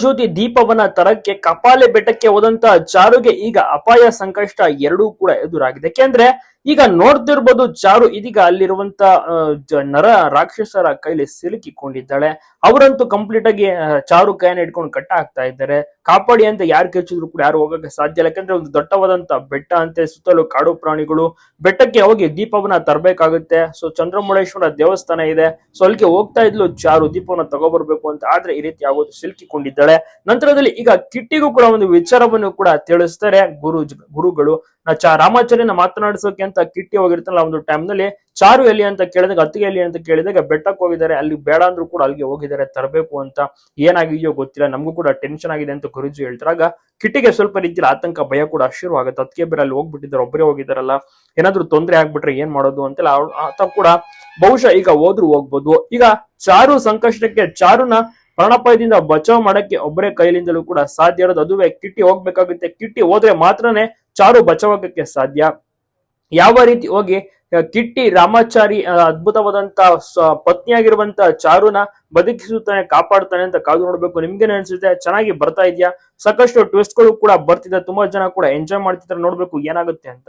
ಜ್ಯೋತಿ ದೀಪವನ್ನ ತರಕ್ಕೆ ಕಪಾಲೆ ಬೆಟ್ಟಕ್ಕೆ ಹೋದಂತ ಚಾರುಗೆ ಈಗ ಅಪಾಯ ಸಂಕಷ್ಟ ಎರಡೂ ಕೂಡ ಎದುರಾಗಿದೆ. ಯಾಕೆಂದ್ರೆ ಈಗ ನೋಡ್ತಿರ್ಬೋದು ಚಾರು ಇದೀಗ ಅಲ್ಲಿರುವಂತ ನರ ರಾಕ್ಷಸರ ಕೈಲಿ ಸಿಲುಕಿಕೊಂಡಿದ್ದಾಳೆ. ಅವರಂತೂ ಕಂಪ್ಲೀಟ್ ಆಗಿ ಚಾರು ಕೈನ ಇಟ್ಕೊಂಡು ಕಟ್ಟ ಹಾಕ್ತಾ ಇದ್ದಾರೆ. ಕಾಪಾಡಿ ಅಂತ ಯಾರು ಕೆಚ್ಚಿದ್ರು ಕೂಡ ಯಾರು ಹೋಗಕ್ಕೆ ಸಾಧ್ಯ ಇಲ್ಲ. ಯಾಕಂದ್ರೆ ಒಂದು ದೊಡ್ಡವಾದಂತ ಬೆಟ್ಟ ಅಂತೆ, ಸುತ್ತಲೂ ಕಾಡು ಪ್ರಾಣಿಗಳು. ಬೆಟ್ಟಕ್ಕೆ ಹೋಗಿ ದೀಪವನ್ನ ತರಬೇಕಾಗುತ್ತೆ. ಸೊ ಚಂದ್ರಮುಳೇಶ್ವರ ದೇವಸ್ಥಾನ ಇದೆ. ಸೊ ಅಲ್ಲಿಗೆ ಹೋಗ್ತಾ ಇದ್ಲು ಚಾರು ದೀಪವನ್ನ ತಗೋಬರ್ಬೇಕು ಅಂತ. ಆದ್ರೆ ಈ ರೀತಿ ಆಗೋದು ಸಿಲುಕಿಕೊಂಡಿದ್ದಾಳೆ. ನಂತರದಲ್ಲಿ ಈಗ ಕಿಟ್ಟಿಗೂ ಕೂಡ ಒಂದು ವಿಚಾರವನ್ನು ಕೂಡ ತಿಳಿಸ್ತಾರೆ ಗುರು ಗುರುಗಳು. ನಾ ಚಾ ರಾಮಾಚಾರ್ಯನ ಮಾತನಾಡಿಸೋಕೆ ಅಂತ ಕಿಟ್ಟಿ ಹೋಗಿರ್ತಾನಲ್ಲ ಒಂದು ಟೈಮ್ನಲ್ಲಿ, ಚಾರು ಎಲ್ಲಿ ಅಂತ ಕೇಳಿದಾಗ ಅತ್ತಿಗೆ ಎಲ್ಲಿ ಅಂತ ಕೇಳಿದಾಗ ಬೆಟ್ಟಕ್ಕೆ ಹೋಗಿದ್ದಾರೆ. ಅಲ್ಲಿ ಬೇಡ ಅಂದ್ರೂ ಕೂಡ ಅಲ್ಲಿಗೆ ಹೋಗಿದ್ದಾರೆ, ತರಬೇಕು ಅಂತ ಏನಾಗಿದೆಯೋ ಗೊತ್ತಿಲ್ಲ. ನಮಗೂ ಕೂಡ ಟೆನ್ಷನ್ ಆಗಿದೆ ಅಂತ ಗುರುಜಿ ಹೇಳ್ತಾರಾಗ ಕಿಟ್ಟಿಗೆ ಸ್ವಲ್ಪ ರೀತಿಯಲ್ಲಿ ಆತಂಕ, ಭಯ ಕೂಡ ಶುರು ಆಗುತ್ತೆ. ಅದಕ್ಕೆ ಬೇರೆ ಅಲ್ಲಿ ಹೋಗ್ಬಿಟ್ಟಿದ್ದಾರೆ ಒಬ್ಬರೇ ಹೋಗಿದ್ದಾರಲ್ಲ. ಏನಾದ್ರೂ ತೊಂದರೆ ಆಗ್ಬಿಟ್ರೆ ಏನ್ ಮಾಡೋದು ಅಂತೆಲ್ಲ ಆತ ಕೂಡ ಬಹುಶಃ ಈಗ ಹೋದ್ರು ಹೋಗ್ಬೋದು. ಈಗ ಚಾರು ಸಂಕಷ್ಟಕ್ಕೆ, ಚಾರುನ ಪ್ರಾಣಪಾಯದಿಂದ ಬಚಾವ್ ಮಾಡಕ್ಕೆ ಒಬ್ಬರೇ ಕೈಲಿಂದಲೂ ಕೂಡ ಸಾಧ್ಯ ಇರೋದು. ಅದುವೇ ಕಿಟ್ಟಿ ಹೋಗ್ಬೇಕಾಗುತ್ತೆ. ಕಿಟ್ಟಿ ಹೋದ್ರೆ ಮಾತ್ರನೇ ಚಾರು ಬಚಾವಾಗಕ್ಕೆ ಸಾಧ್ಯ. ಯಾವ ರೀತಿ ಹೋಗಿ ಕಿಟ್ಟಿ ರಾಮಾಚಾರಿ ಅದ್ಭುತವಾದಂತ ಪತ್ನಿಯಾಗಿರುವಂತ ಚಾರುನ ಬದುಕಿಸುತ್ತಾನೆ, ಕಾಪಾಡ್ತಾನೆ ಅಂತ ಕಾದು ನೋಡ್ಬೇಕು. ನಿಮ್ಗೆ ಅನ್ಸುತ್ತೆ ಚೆನ್ನಾಗಿ ಬರ್ತಾ ಇದೆಯಾ? ಸಾಕಷ್ಟು ಟ್ವಿಸ್ಟ್ಗಳು ಕೂಡ ಬರ್ತಿದೆ. ತುಂಬಾ ಜನ ಕೂಡ ಎಂಜಾಯ್ ಮಾಡ್ತಿದ್ರೆ ನೋಡ್ಬೇಕು ಏನಾಗುತ್ತೆ ಅಂತ.